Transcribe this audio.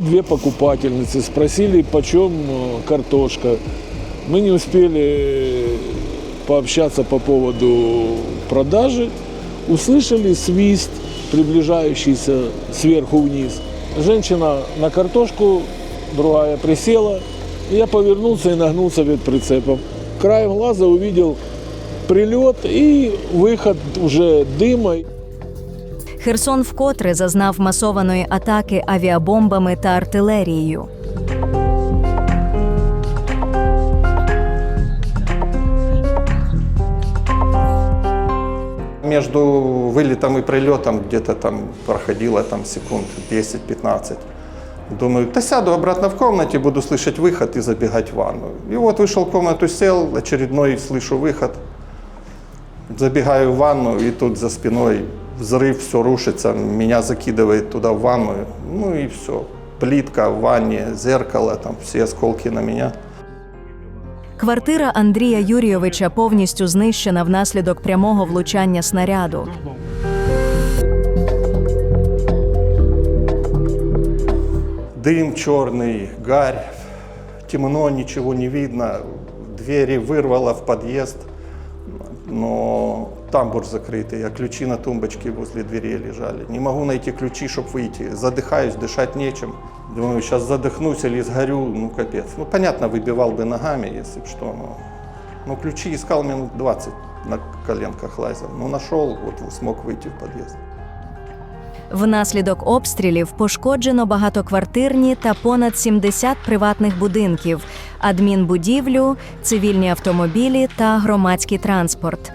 Две покупательницы спросили, почем э, картошка. Мы не успели э, пообщаться по поводу продажи. Услышали свист, приближающийся сверху вниз. Женщина на картошку, другая присела. Я повернулся и нагнулся перед прицепом. Краем глаза увидел прилет и выход уже дыма. Херсон вкотре зазнав масованої атаки авіабомбами та артилерією. Между вылетом и прилетом где-то там проходило там секунд 10-15. Думаю, да сяду обратно в комнате, буду слышать выход и забегать в ванну. И вот вышел в комнату, сел, очередной слышу выход. Забегаю в ванну, и тут за спиной взрыв, все рушится, меня закидывает туда в ванную. Ну и все. Плитка в ванне, зеркало, там все осколки на меня. Квартира Андрія Юрійовича повністю знищена внаслідок прямого влучання снаряду. Дым черный, гарь, темно, ничего не видно. Двери вырвало в подъезд, но тамбур закрытый, а ключи на тумбочке возле дверей лежали. Не могу найти ключи, чтобы выйти. Задыхаюсь, дышать нечем. Думаю, сейчас задохнусь или сгорю, ну капец. Ну, понятно, выбивал бы ногами, если бы что, но... Ну, ключи искал минут 20, на коленках лазил. Ну, нашел, вот смог выйти в подъезд. Внаслідок обстрілів пошкоджено багатоквартирні та понад 70 приватних будинків, адмінбудівлю, цивільні автомобілі та громадський транспорт.